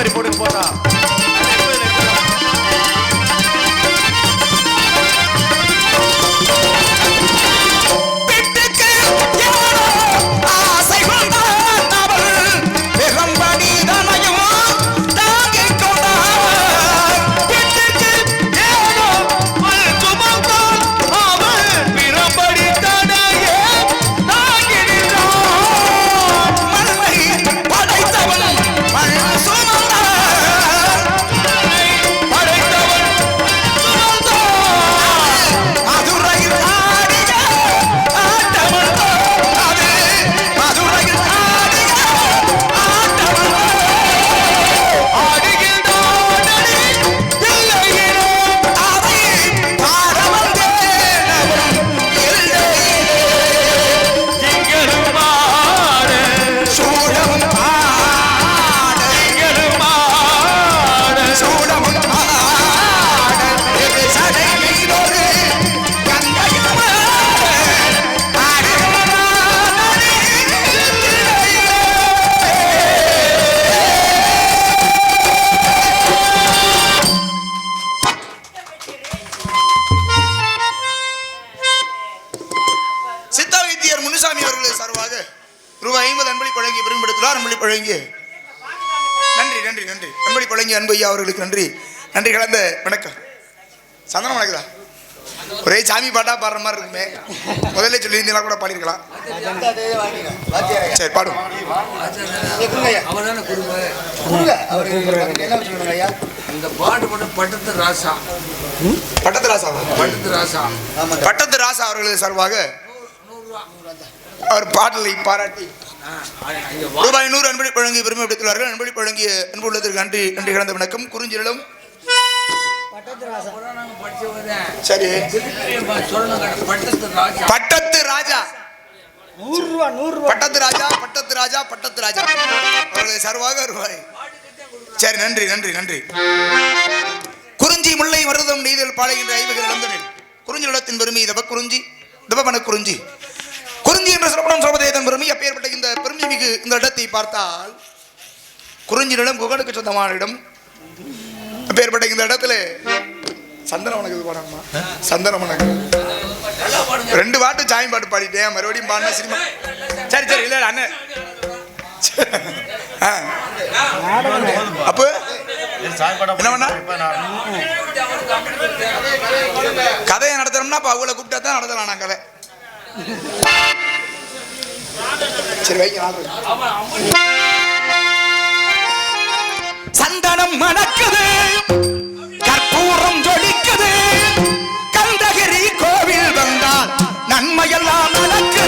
மாதிரி போட்டு. போட்டான் கலந்த வணக்கம். சந்தனம் வணக்கதா ஒரே சாமி பாட்டா பாடுற மாதிரி இருக்குமே. முதல்ல சொல்லியிருந்தீங்களா கூட பாடியிருக்கலாம். சரி பாடும் இந்த பாட்டு மட்டும் பட்டத்து ராசா. பட்டத்து ராசா பட்டத்து ராசா. பட்டத்து ராசா அவர்களது சார்பாக அவர் பாடலை பாராட்டி ரூபாய் நூறு அன்பளி வழங்கி பெருமை எடுத்துள்ளார்கள் அன்பளி வழங்கிய அன்பு உள்ளதற்கு நன்றி நன்றி கலந்த வணக்கம். குறிஞ்சிலும் சரி. பட்டத்து ராஜா. நூறு ரூபா நூறு ரூபா. பட்டத்து ராஜா பட்டத்து ராஜா பட்டத்து ராஜா. அவர்களது சார்பாக ரூபாய் சரி நன்றி நன்றி நன்றி. குறிஞ்சி முல்லை மருதம் நெய்தல் பாளைகின்ற ஐவகர் இளந்தனில் குறிஞ்சி நிலத்தின் பெருமை தப குறிஞ்சி தபமன குறிஞ்சி. குறிஞ்சி என்ற சொல்லப்படும் சொல்வதேதன் பெருமை அப்பேற்பட்ட இந்த பெருமை மிகு இந்த இடத்தை பார்த்தால் குறிஞ்சி நிலம் குகனுக்கு சொந்தமான இடம். இந்த இடத்துல சந்தனம் உனக்கு இது சந்தனம் உனக்கு ரெண்டு பாட்டு சாமி பாட்டு பாடிட்டேன். மறுபடியும் பாடினா சினிமா. சரி சரி இல்லை அண்ணன் அப்போ? என்ன பண்ணா? கதையை நடத்தணும்னா அப்போ அவங்கள கூப்பிட்டா தான் நடத்தலாம் நான் கதை. சரி வைங்க சந்தனம் மணக்குது. நன்மையெல்லாம் நடக்குது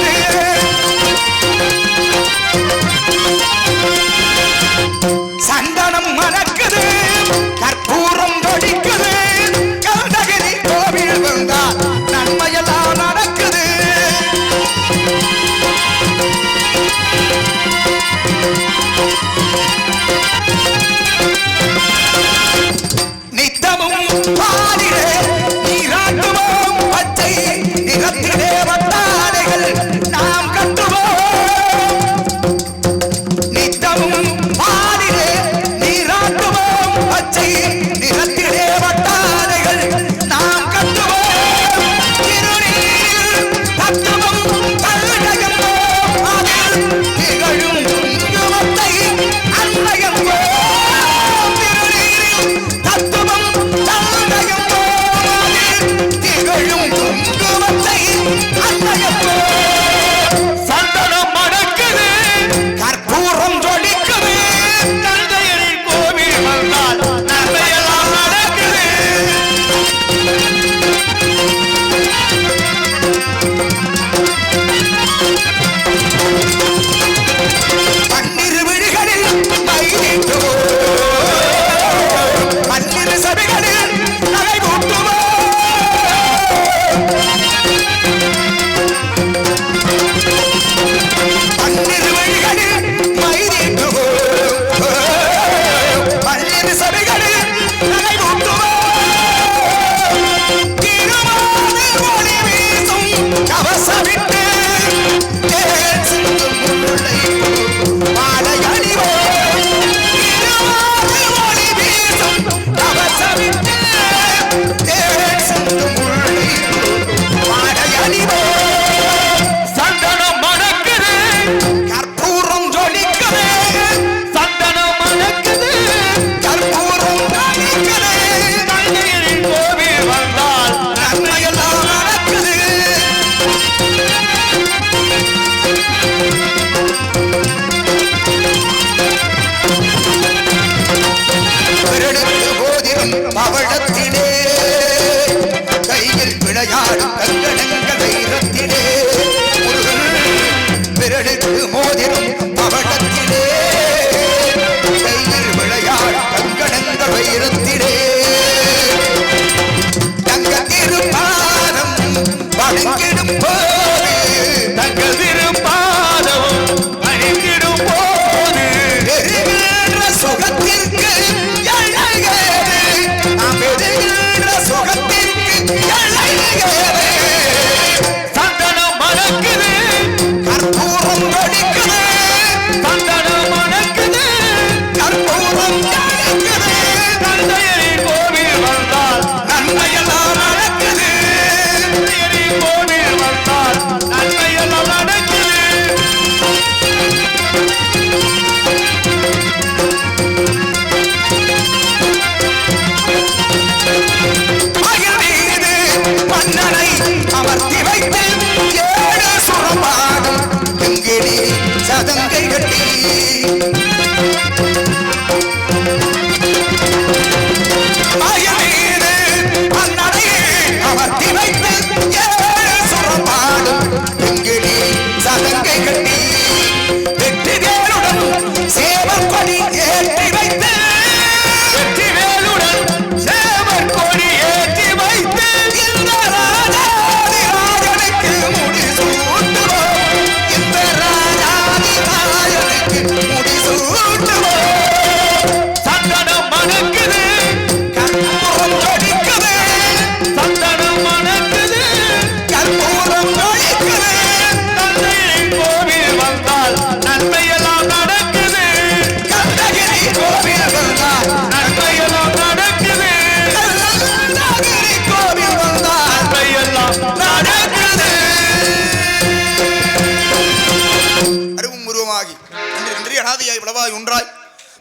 நன்றி அனாதியாய் விளவாய் ஒன்றாய்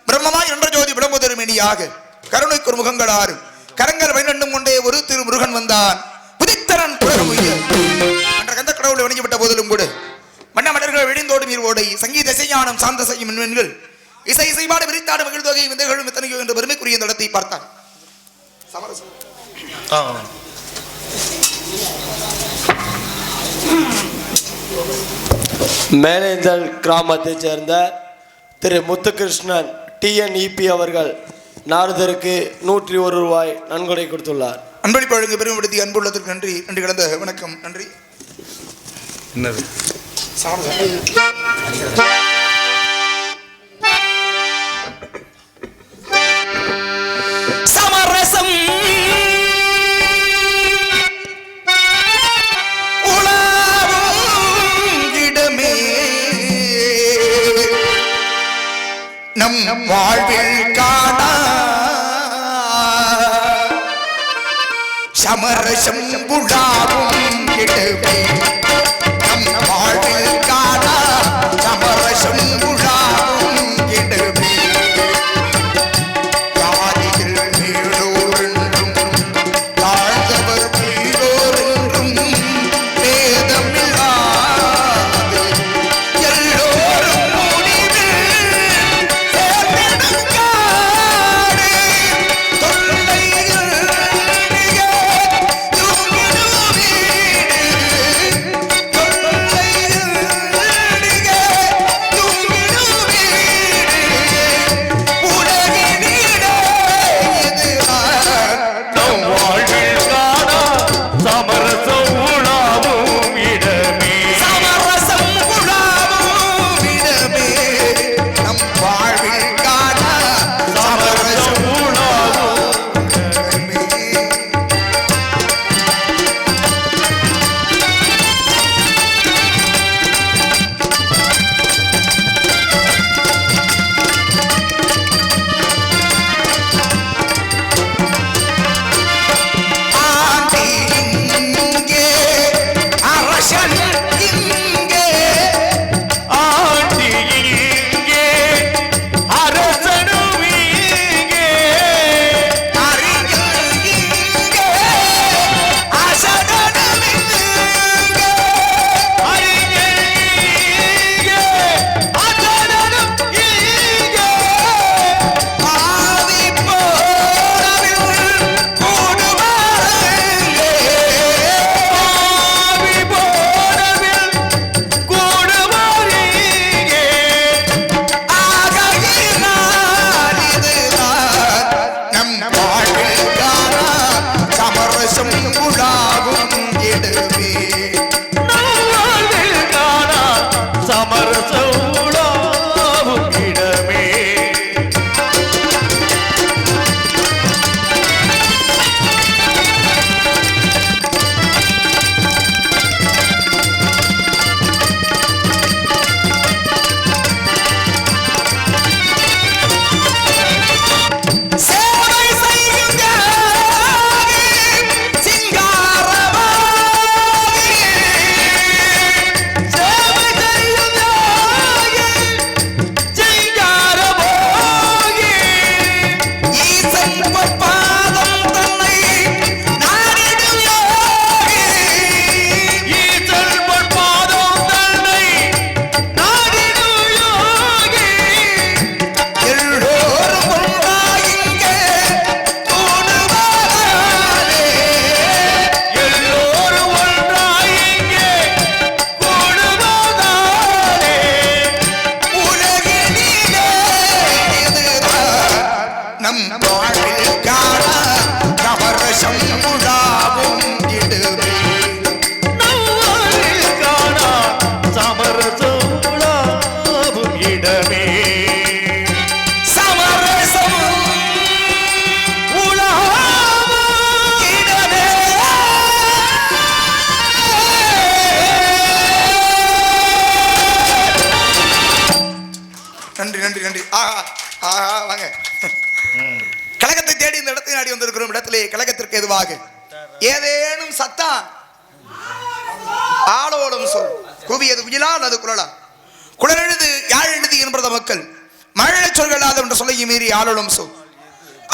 பிரம்மமாய் என்ற ஜோதி விளம்புதருமேனியாக கருணைக்கு முகங்கள் ஆறு கரங்கள் பன்னிரண்டும் கொண்டே ஒரு திரு முருகன் வந்தான் புதித்தரன் கந்த கடவுளை வணங்கிவிட்ட போதிலும் கூட மன்ன மீர் ஓடை சங்கீத இசைஞானம் சாந்த செய்யும் மின்வெண்கள் இசை இசைபாடு விரித்தாடு மகிழ் தொகை விந்தைகளும் எத்தனையோ என்ற பெருமைக்குரிய இந்த இடத்தை பார்த்தான் சமரசம். மேலேந்தல் கிராமத்தைச் சேர்ந்த திரு முத்துகிருஷ்ணன் டிஎன்இபி அவர்கள் நாரதருக்கு நூற்றி ஒரு ரூபாய் நன்கொடை கொடுத்துள்ளார். அன்பளிப்பு வழங்க பெருமைப்படுத்தி அன்புள்ளதற்கு நன்றி நன்றி கலந்த வணக்கம் நன்றி. என்னது? வாழ்வில் காணா சமரசம் புடாவும் இடமே நம் வாழ்வில் காணா சமரசம் புடா வாழ்வில் காண வந்திருக்கிறோம் கழகத்திற்கு எதுவாக? ஏதேனும் சத்தா ஆளோடும் சொல். குவியது உயிலா அது குரலா குழல் எழுது யாழ் எழுது என்பத மக்கள். மழை சொல்களாத என்று சொல்லை மீறி ஆளோடும் சொல்.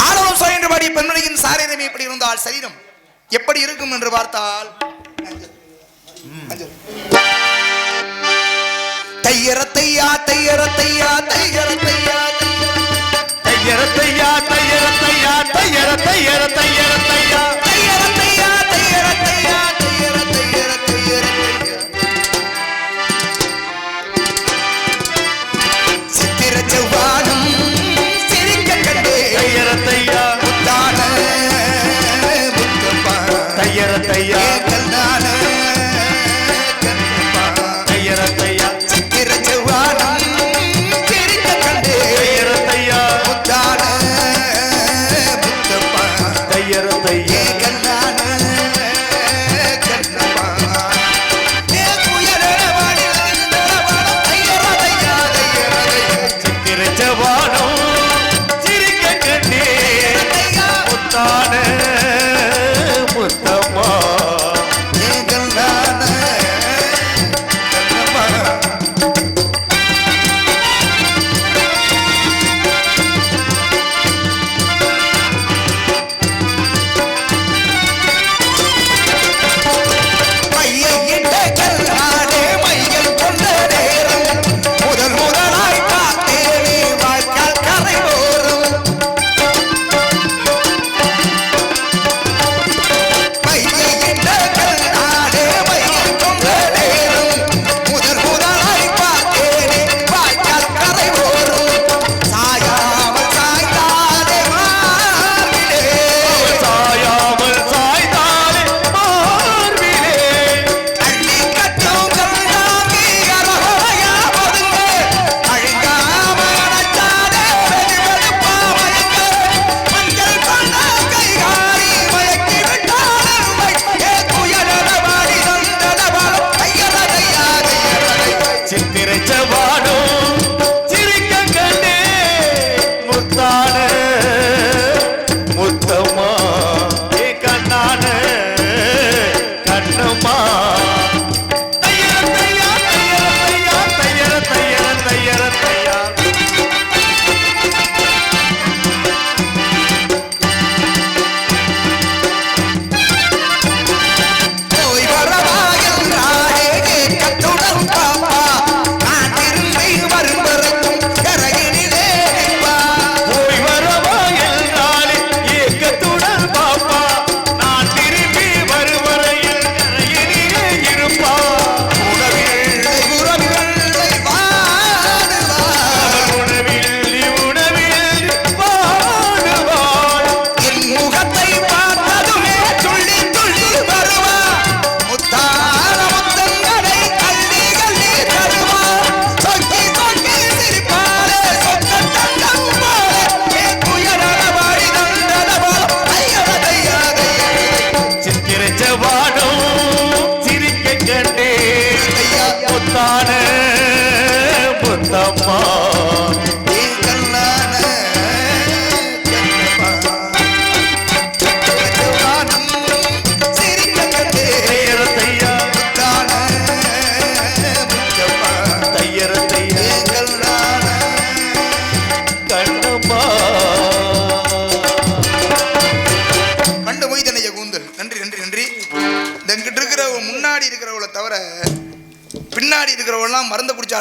ஆளோடும் சொல் என்றபடி பெண்மணியின் சாரீரம் எப்படி இருந்தால் சரீரம் எப்படி இருக்கும் என்று பார்த்தால்? தையரத்தையா தையரத்தையா தையரத்தையா தையரத்தையா தையரத்தையா தையரத்தையர தையரத்தையா தையரத்தையா தையரத்தையா தையரத்தையா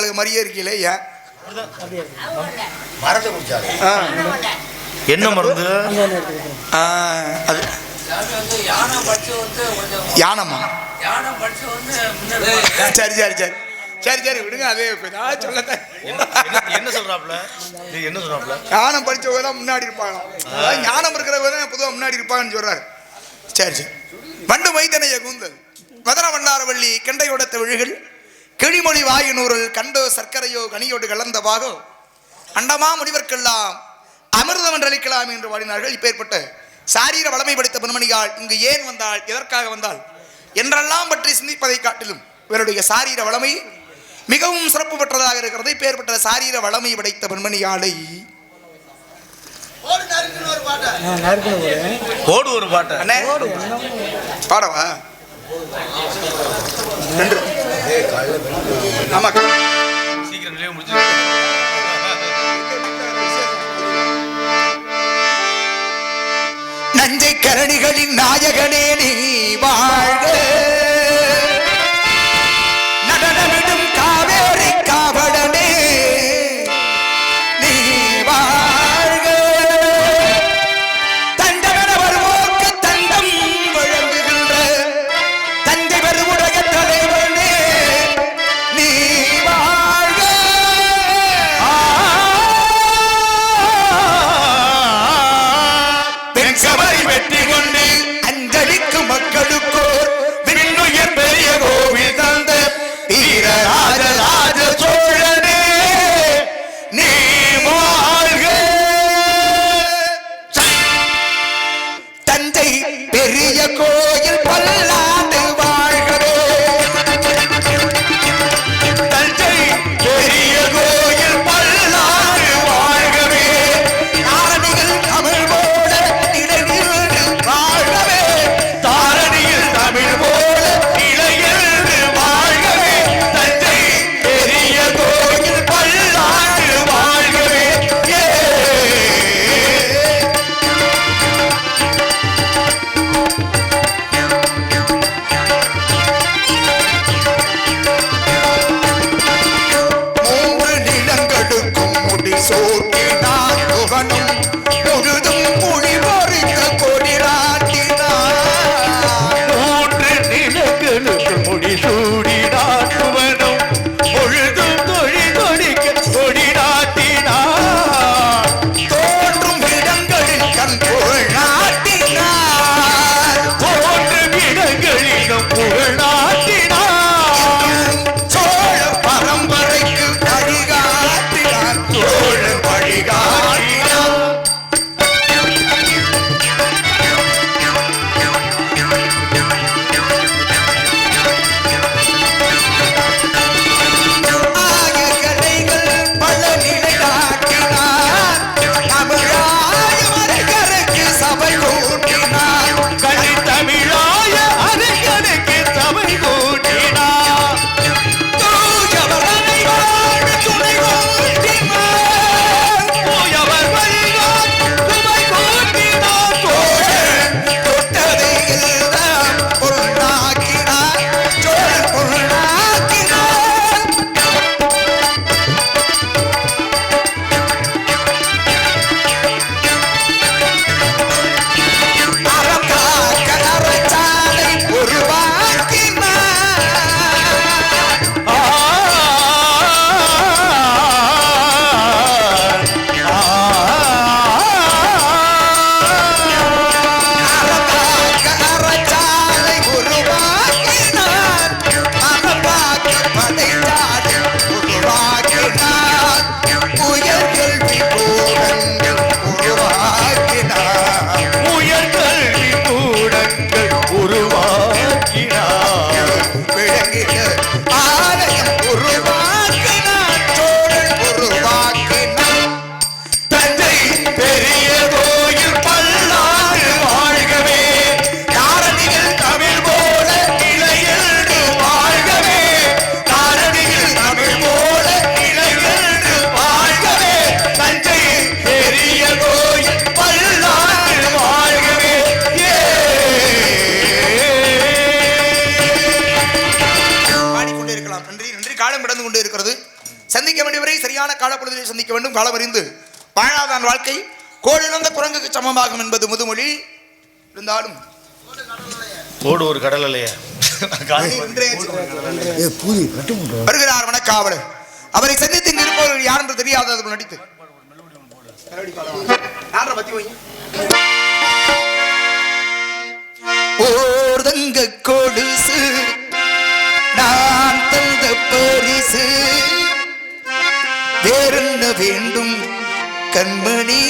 ஆளுங்க மாதிரியே இருக்கீங்களே ஏன்? என்ன மருந்து? அது. சரி சரி சரி. சரி சரி விடுங்க அதே சொல்லத்தான் என்ன சொல்றாப்ல நீ என்ன சொல்றாப்ல ஞானம் படிச்சவங்க தான் முன்னாடி இருப்பாங்க அதாவது ஞானம் இருக்கிறவங்க தான் பொதுவாக முன்னாடி இருப்பாங்கன்னு சொல்றாரு. சரி சரி. வண்டு மைதனைய கூந்தல். மதுர வண்டாரவள்ளி கெண்டையோடத்த விழுகள் கிளிமொழி வாயினூரில் கண்டோ சர்க்கரையோ கனியோடு கலந்தவாகோ அண்டமா முனிவர்க்கெல்லாம் அமிர்தம் என்றளிக்கலாம் என்று வாடினார்கள் இப்பேற்பட்ட சாரீர வளமை படைத்த பெண்மணியால் இங்கு ஏன் வந்தால் எதற்காக வந்தால் என்றெல்லாம் பற்றி சிந்திப்பதை காட்டிலும் இவருடைய சாரீர வளமை மிகவும் சிறப்பு பெற்றதாக இருக்கிறது. பேர்பெற்ற சாரீர வளமை படைத்த பெண்மணியாலை ஓடு ஒரு பாட்டு. பாடவா? நன்று ஆமா. சீக்கிரம் நிலையம் முடிஞ்சு நஞ்சை கரடிகளின் நாயகனே நீ வாழ்க. பொழுதிலே சந்திக்க வேண்டும். களமறிந்து வாழாதான் வாழ்க்கை. கோடிழந்த குரங்குக்கு சமமாகும் என்பது முதுமொழி. இருந்தாலும் ஒரு கடல் வருகிறார் வனக்காவலர் அவரை சந்தித்து இங்கு இருப்பவர்கள் யார் என்று தெரியாதது நடித்து. ஓர் தங்க கொடுசு நான் தந்த பரிசு. வேறென்ன வேண்டும் கண்மணி?